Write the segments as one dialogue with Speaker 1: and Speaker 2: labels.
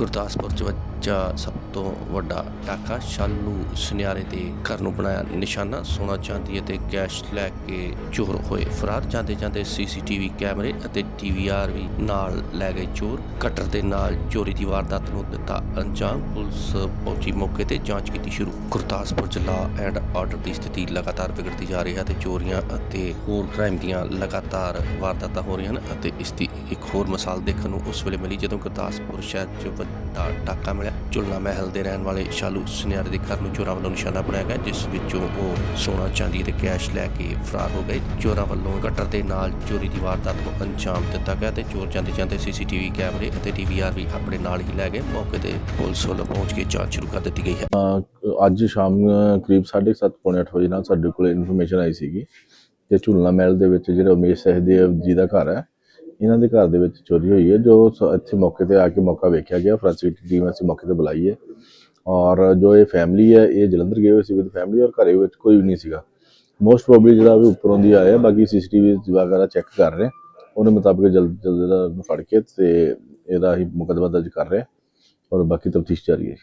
Speaker 1: ਗੁਰਦਾਸਪੁਰ 'ਚ ਵੱਜਾ ਸਭ ਤੋਂ ਵੱਡਾ ਟਾਕਾ ਸ਼ਾਲੂ ਸੁਨਿਆਰੇ ਦੇ ਘਰ ਨੂੰ ਬਣਾਇਆ ਨਿਸ਼ਾਨਾ, ਸੋਨਾ ਚਾਂਦੀ ਅਤੇ ਕੈਸ਼ ਲੈ ਕੇ ਚੋਰ ਹੋਏ ਫਰਾਰ। ਜਾਂਦੇ ਜਾਂਦੇ ਸੀਸੀਟੀਵੀ ਕੈਮਰੇ ਅਤੇ ਡੀਵੀਆਰ ਵੀ ਨਾਲ ਲੈ ਗਏ ਚੋਰ। ਕਟਰ ਦੇ ਨਾਲ ਚੋਰੀ ਦੀ ਵਾਰਦਾਤ ਨੂੰ ਦਿੱਤਾ ਅੰਜਾਮ। ਪੁਲਿਸ ਪਹੁੰਚੀ ਮੌਕੇ ਤੇ ਜਾਂਚ ਕੀਤੀ ਸ਼ੁਰੂ। ਗੁਰਦਾਸਪੁਰ ਚ ਲਾ ਐਂਡ ਆਰਡਰ ਦੀ ਸਥਿਤੀ ਲਗਾਤਾਰ ਵਿਗੜਦੀ ਜਾ ਰਹੀ ਹੈ ਤੇ ਚੋਰੀਆਂ ਅਤੇ ਹੋਰ ਕ੍ਰਾਈਮ ਦੀਆਂ ਲਗਾਤਾਰ ਵਾਰਦਾਤਾਂ ਹੋ ਰਹੀਆਂ ਹਨ ਅਤੇ ਇਸ ਦੀ ਇੱਕ ਹੋਰ ਮਿਸਾਲ ਦੇਖਣ ਨੂੰ ਉਸ ਵੇਲੇ ਮਿਲੀ ਜਦੋਂ ਗੁਰਦਾਸਪੁਰ ਸ਼ਹਿਰ 'ਚ ਵੱਡਾ ਟਾਕਾ ਮਿਲਿਆ। ਝੁਲਣਾ ਮਹਿਲ ਦੇ ਰਹਿਣ ਵਾਲੇ ਸ਼ਾਲੂ ਸੁਨਿਆਰੇ ਦੇ ਘਰ ਨੂੰ ਚੋਰਾਂ ਵੱਲੋਂ ਨਿਸ਼ਾਨਾ ਬਣਾਇਆ ਗਿਆ ਜਿਸ ਵਿੱਚੋਂ ਉਹ ਸੋਨਾ ਚਾਂਦੀ ਤੇ ਕੈਸ਼ ਲੈ ਕੇ ਫਰਾਰ ਹੋ ਗਏ। ਚੋਰਾਂ ਵੱਲੋਂ ਕਟਰ ਦੇ ਨਾਲ ਚੋਰੀ ਦੀ ਵਾਰਦਾਤ ਨੂੰ ਅੰਜਾਮ ਦਿੱਤਾ ਗਿਆ ਤੇ ਚੋਰ ਜਾਂਦੇ ਜਾਂਦੇ ਸੀਸੀਟੀਵੀ ਕੈਮਰੇ ਅਤੇ ਡੀਵੀਆਰ ਵੀ ਆਪਣੇ ਨਾਲ ਹੀ ਲੈ ਗਏ। ਮੌਕੇ ਤੇ ਪੁਲਿਸ ਵੱਲੋਂ ਪਹੁੰਚ ਕੇ ਜਾਂਚ ਸ਼ੁਰੂ ਕਰ ਦਿੱਤੀ ਗਈ ਹੈ।
Speaker 2: ਅੱਜ ਸ਼ਾਮ ਨੂੰ ਕਰੀਬ 7:30 ਪੌਣੇ ਅੱਠ ਵਜੇ ਨਾਲ ਸਾਡੇ ਕੋਲ ਇਨਫੋਰਮੇਸ਼ਨ ਆਈ ਸੀਗੀ ਕਿ ਝੁਲਣਾ ਮਹਿਲ ਦੇ ਵਿੱਚ ਜਿਹੜਾ ਉਮੇਸ਼ ਸਹਿਦੇਵ ਜੀ ਦਾ ਘਰ ਹੈ ਇਹਨਾਂ ਦੇ ਘਰ ਦੇ ਵਿੱਚ ਚੋਰੀ ਹੋਈ ਹੈ ਜੋ ਸ- ਇੱਥੇ ਮੌਕੇ ਤੇ ਆ ਕੇ ਮੌਕਾ ਵੇਖਿਆ ਗਿਆ। ਫੋਰੈਂਸਿਕ ਟੀਮ ਅਸੀਂ ਮੌਕੇ ਤੇ ਬੁਲਾਈ ਹੈ। ਔਰ ਜੋ ਇਹ ਫੈਮਿਲੀ ਹੈ ਇਹ ਜਲੰਧਰ ਗਏ ਹੋਏ ਸੀ ਵਿਦ ਫੈਮਿਲੀ ਔਰ ਘਰੇ ਵਿੱਚ ਕੋਈ ਵੀ ਨਹੀਂ ਸੀਗਾ। ਮੋਸਟ ਪ੍ਰੋਬਬਲੀ ਜਿਹੜਾ ਵੀ ਉੱਪਰੋਂ ਦੀ ਆਇਆ ਬਾਕੀ ਸੀਸੀਟੀਵੀ ਵਗੈਰਾ ਚੈੱਕ ਕਰ ਰਹੇ। ਉਹਦੇ ਮੁਤਾਬਕ ਜਲਦ ਜਲਦ ਇਹਦਾ ਨੂੰ ਫੜ ਕੇ ਤੇ ਇਹਦਾ ਹੀ ਮੁਕੱਦਮਾ ਦਰਜ ਕਰ ਰਹੇ। ਔਰ ਬਾਕੀ ਤਫਤੀਸ਼ ਜਾਰੀ ਹੈ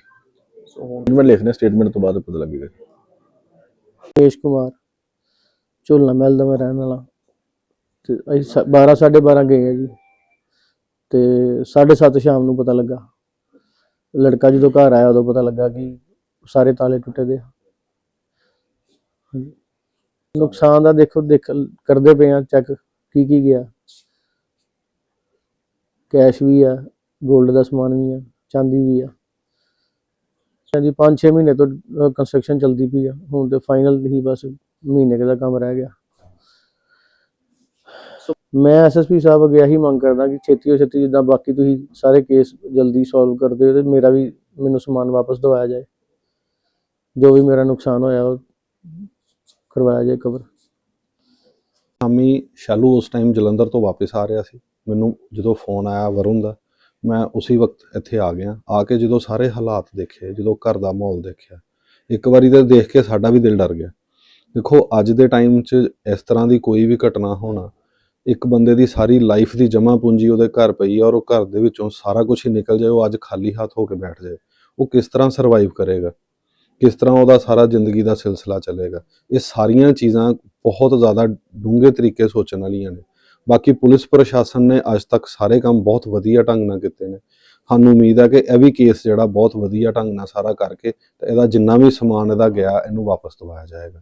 Speaker 2: ਸਟੇਟਮੈਂਟ ਲਿਖਣੇ ਸਟੇਟਮੈਂਟ ਤੋਂ ਬਾਅਦ ਪਤਾ ਲੱਗੇਗਾ
Speaker 3: ਰਮੇਸ਼ ਕੁਮਾਰ ਝੋਲਾ ਮਹਿਲ ਦਾ ਮੈਂ ਰਹਿਣ ਵਾਲਾ। ਤੇ ਅਸੀਂ 12 12:30 ਗਏ ਆ ਜੀ। ਤੇ 7:30 ਸ਼ਾਮ ਨੂੰ ਪਤਾ ਲੱਗਾ। ਲੜਕਾ ਜਦੋਂ ਘਰ ਆਇਆ ਉਦੋਂ ਪਤਾ ਲੱਗਾ ਕਿ ਸਾਰੇ ਤਾਲੇ ਟੁੱਟੇ ਦੇ ਆ। ਹਾਂਜੀ। ਨੁਕਸਾਨ ਦਾ ਦੇਖੋ, ਦੇਖ, ਕਰਦੇ ਪਏ ਆ ਚੈੱਕ ਕੀ ਕੀ ਗਿਆ। ਕੈਸ਼ ਵੀ ਆ 골ਡ ਦਾ ਸਮਾਨ ਵੀ ਆ, ਚਾਂਦੀ ਵੀ ਆ। ਹਾਂਜੀ 5-6 ਮਹੀਨੇ ਤੋਂ ਕੰਸਟਰਕਸ਼ਨ ਚੱਲਦੀ ਪਈ ਆ। ਹੁਣ ਤੇ ਫਾਈਨਲ ਹੀ ਬਸ ਮਹੀਨੇ ਕੁ ਦਾ ਕੰਮ ਰਹਿ ਗਿਆ। ਮੈਂ ਐਸਐਸਪੀ ਸਾਹਿਬ ਅੱਗੇ ਇਹੀ ਮੰਗ ਕਰਦਾ ਕਿ ਛੇਤੀ ਤੋਂ ਛੇਤੀ ਜਿੱਦਾਂ ਬਾਕੀ ਤੁਸੀਂ ਸਾਰੇ ਕੇਸ ਜਲਦੀ ਸੋਲਵ ਕਰਦੇ ਹੋ ਤੇ ਮੇਰਾ ਵੀ ਮੈਨੂੰ ਸਮਾਨ ਵਾਪਸ ਦਿਵਾਇਆ ਜਾਏ। ਜੋ ਵੀ ਮੇਰਾ ਨੁਕਸਾਨ ਹੋਇਆ ਉਹ ਕਰਵਾਇਆ ਜਾਏ ਕਵਰ
Speaker 4: ਸ਼ਾਮੀ ਸ਼ਾਲੂ ਉਸ ਟਾਈਮ ਜਲੰਧਰ ਤੋਂ ਵਾਪਸ ਆ ਰਿਹਾ ਸੀ। ਮੈਨੂੰ ਜਦੋਂ ਫੋਨ ਆਇਆ ਵਰੁਣ ਦਾ, ਮੈਂ ਉਸੇ ਵਕਤ ਇੱਥੇ ਆ ਗਿਆ। ਆ ਕੇ ਜਦੋਂ ਸਾਰੇ ਹਾਲਾਤ ਦੇਖੇ, ਜਦੋਂ ਘਰ ਦਾ ਮਾਹੌਲ ਦੇਖਿਆ, ਇੱਕ ਵਾਰੀ ਤਾਂ ਦੇਖ ਕੇ ਸਾਡਾ ਵੀ ਦਿਲ ਡਰ ਗਿਆ। ਦੇਖੋ, ਅੱਜ ਦੇ ਟਾਈਮ 'ਚ ਇਸ ਤਰ੍ਹਾਂ ਦੀ ਕੋਈ ਵੀ ਘਟਨਾ ਹੋਣਾ ਇੱਕ ਬੰਦੇ ਦੀ ਸਾਰੀ ਲਾਈਫ ਦੀ ਜਮ੍ਹਾਂ ਪੂੰਜੀ ਉਹਦੇ ਘਰ ਪਈ ਔਰ ਉਹ ਘਰ ਦੇ ਵਿੱਚੋਂ ਸਾਰਾ ਕੁਝ ਹੀ ਨਿਕਲ ਜਾਏ, ਉਹ ਅੱਜ ਖਾਲੀ ਹੱਥ ਹੋ ਕੇ ਬੈਠ ਜਾਏ, ਉਹ ਕਿਸ ਤਰ੍ਹਾਂ ਸਰਵਾਈਵ ਕਰੇਗਾ? ਕਿਸ ਤਰ੍ਹਾਂ ਉਹਦਾ ਸਾਰਾ ਜ਼ਿੰਦਗੀ ਦਾ ਸਿਲਸਿਲਾ ਚੱਲੇਗਾ? ਇਹ ਸਾਰੀਆਂ ਚੀਜ਼ਾਂ ਬਹੁਤ ਜ਼ਿਆਦਾ ਡੂੰਘੇ ਤਰੀਕੇ ਸੋਚਣ ਵਾਲੀਆਂ ਨੇ। ਬਾਕੀ ਪੁਲਿਸ ਪ੍ਰਸ਼ਾਸਨ ਨੇ ਅੱਜ ਤੱਕ ਸਾਰੇ ਕੰਮ ਬਹੁਤ ਵਧੀਆ ਢੰਗ ਨਾਲ ਕੀਤੇ ਨੇ। ਸਾਨੂੰ ਉਮੀਦ ਹੈ ਕਿ ਇਹ ਵੀ ਕੇਸ ਜਿਹੜਾ ਬਹੁਤ ਵਧੀਆ ਢੰਗ ਨਾਲ ਸਾਰਾ ਕਰਕੇ ਤੇ ਇਹਦਾ ਜਿੰਨਾ ਵੀ ਸਮਾਨ ਇਹਦਾ ਗਿਆ, ਇਹਨੂੰ ਵਾਪਸ ਦਵਾਇਆ ਜਾਏਗਾ।